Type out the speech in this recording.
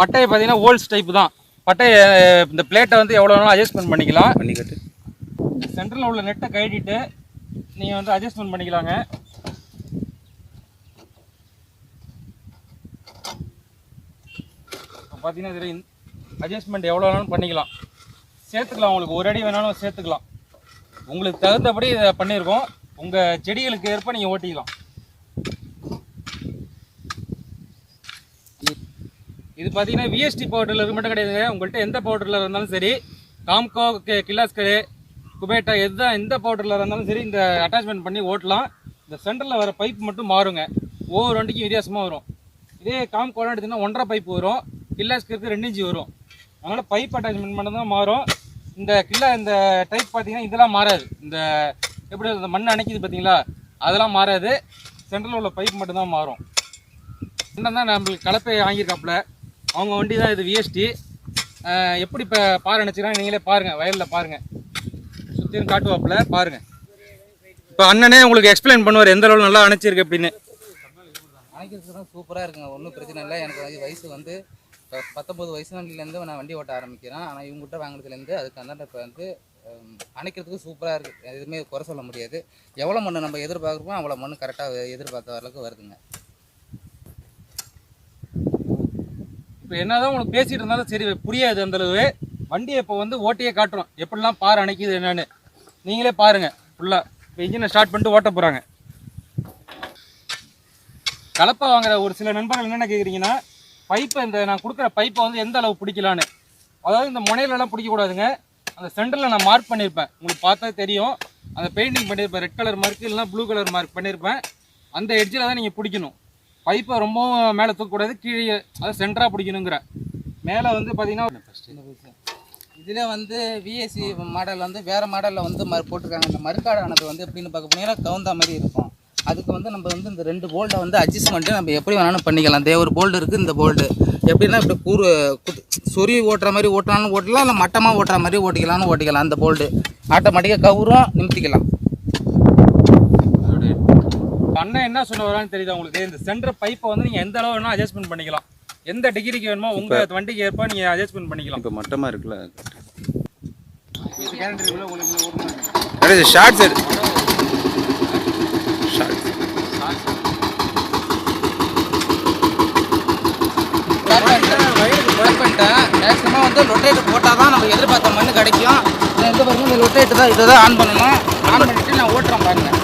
பட்டையை பார்த்தீங்கன்னா holes type தான். பட்டையை இந்த பிளேட்டை வந்து எவ்வளோ வேணாலும் அட்ஜஸ்ட்மெண்ட் பண்ணிக்கலாம். பண்ணிக்கட்டு. சென்டரில் உள்ள நெட்டை கழட்டிட்டு நீங்கள் வந்து அட்ஜஸ்ட்மெண்ட் பண்ணிக்கலாங்க. பார்த்தீங்கன்னா இதில் அட்ஜஸ்ட்மெண்ட் எவ்வளோ வேணாலும் பண்ணிக்கலாம். சேர்த்துக்கலாம் உங்களுக்கு. ஒரு அடி வேணாலும் சேர்த்துக்கலாம். உங்களுக்கு தகுந்தபடி இதை பண்ணியிருக்கோம் உங்கள் செடிகளுக்கு ஏற்ப நீங்கள் ஓட்டிக்கலாம். இது பார்த்தீங்கன்னா விஎஸ்டி பவுடரில் மட்டும் கிடையாதுங்க. உங்கள்கிட்ட எந்த பவுடரில் இருந்தாலும் சரி காம்கோ கிலாஸ்கரு குபேட்டா எதுதான் எந்த பவுடரில் இருந்தாலும் சரி இந்த அட்டாச்மெண்ட் பண்ணி ஓட்டலாம். இந்த சென்டரில் வர பைப் மட்டும் மாறுங்க. ஒவ்வொரு வண்டிக்கும் வித்தியாசமாக வரும். இதே காம்கோலாம் எடுத்தீங்கன்னா ஒன்றரை பைப் வரும். கில்லாஸ்கருக்கு ரெண்டு இன்ச்சு வரும். அதனால் பைப் அட்டாச்மெண்ட் மட்டும் தான் மாறும். இந்த கில்லா இந்த டைப் பார்த்தீங்கன்னா இதெல்லாம் மாறாது. இந்த எப்படி இந்த மண் அணைக்குது பார்த்தீங்களா அதெல்லாம் மாறாது. சென்ட்ரலில் உள்ள பைப் மட்டும்தான் மாறும். என்ன தான் நம்மளுக்கு கலப்பை வாங்கியிருக்காப்புல. அவங்க வண்டி தான் இது விஎஸ்டி எப்படி இப்போ பாறை அணைச்சிக்கிறாங்க நீங்களே பாருங்கள் வயலில் பாருங்கள் சுற்றியும் காட்டுவாப்புல பாருங்கள் இப்போ அண்ணனே உங்களுக்கு எக்ஸ்பிளைன் பண்ணுவார் எந்த அளவு நல்லா அணைச்சிருக்கு அப்படின்னு. அணைக்கிறதுக்கு தான் சூப்பராக இருக்குங்க ஒன்றும் பிரச்சனை இல்லை. எனக்கு வயசு வந்து இப்போ வயசு வண்டியிலேருந்து நான் வண்டி ஓட்ட ஆரம்பிக்கிறேன். ஆனால் இவங்ககிட்ட வாங்கினதுலேருந்து அதுக்கு அந்த இப்போ வந்து அணைக்கிறதுக்கு சூப்பராக இருக்குது எதுவுமே குறை சொல்ல முடியாது. எவ்வளோ மண் நம்ம எதிர்பார்க்குறோமோ அவ்வளோ மண் கரெக்டாக எதிர்பார்த்த அளவுக்கு வருதுங்க. இப்போ என்னதான் உனக்கு பேசிட்டு இருந்தாலும் சரி புரியாது அந்த அளவு. வண்டியை இப்போ வந்து ஓட்டியே காட்டுறோம். எப்படிலாம் பாறை அணைக்குது என்னன்னு. நீங்களே பாருங்க ஃபுல்லாக இப்போ இன்ஜினை ஸ்டார்ட் பண்ணிட்டு ஓட்ட போகிறாங்க கலப்பை வாங்குற ஒரு சில நண்பர்கள் என்னென்ன கேட்குறீங்கன்னா பைப்பை இந்த நான் கொடுக்குற பைப்பை வந்து எந்த அளவு பிடிக்கலான்னு. அதாவது இந்த முனையிலலாம் பிடிக்கக்கூடாதுங்க. அந்த சென்டரில் நான் மார்க் பண்ணியிருப்பேன் உங்களுக்கு பார்த்தா தெரியும். அந்த பெயிண்டிங் பண்ணியிருப்பேன் ரெட் கலர் மார்க் இல்லைனா ப்ளூ கலர் மார்க் பண்ணியிருப்பேன் அந்த எட்ஜில் தான் நீங்கள் பிடிக்கணும். பைப்பை ரொம்பவும் மேலே தூக்கக்கூடாது கீழே அதாவது சென்டராக பிடிக்கணுங்கிற. மேலே வந்து பார்த்தீங்கன்னா இதில் வந்து விஎஸ்சி மாடல் வந்து வேறு மாடலில் வந்து மறு போட்டிருக்காங்க. இந்த மறுக்காடானது வந்து எப்படின்னு பார்க்க போனீங்கன்னா கவுந்தா மாதிரி இருக்கும். அதுக்கு வந்து நம்ம வந்து இந்த ரெண்டு போல்ட்டை வந்து அட்ஜஸ்ட்மெண்ட்டு நம்ம எப்படி வேணாலும் பண்ணிக்கலாம். இந்த ஒரு போல்டு இருக்குது இந்த போல்டு எப்படின்னா இப்படி கூறு சொருவி ஓட்டுற மாதிரி ஓட்டலாம்னு ஓட்டலாம் இல்லை மட்டமாக ஓட்டுற மாதிரி ஓட்டிக்கலாம்னு ஓட்டிக்கலாம். அந்த போல்டு ஆட்டோமேட்டிக்காக கவுரும் நிமித்திக்கலாம். அண்ணன் என்ன சொல்ல வரான்னு தெரியுதா உங்களுக்கு? இந்த சென்டர் பைப்பை வந்து நீங்கள் எந்த அளவு வேணால் அட்ஜஸ்ட்மெண்ட் பண்ணிக்கலாம். எந்த டிகிரிக்கு வேணுமோ உங்கள் வண்டிக்கு ஏற்ப நீங்கள் அட்ஜஸ்ட்மெண்ட் பண்ணிக்கலாம். இப்போ மட்டமாக இருக்குல்ல. இந்த ஷார்ட்ஸ் எடு. ஷார்ட்ஸ் மேக்ஸிமம் வந்து ரொட்டேட் போட்டால் தான் நம்ம எதிர்பார்த்த மண் கிடைக்கும். நான் எந்த பாருங்க இந்த ரொட்டேட் தான் இதை தான் ஆன் பண்ணணும். ஆன் பண்ணிவிட்டு நான் ஓட்டுறேன் பாருங்கள்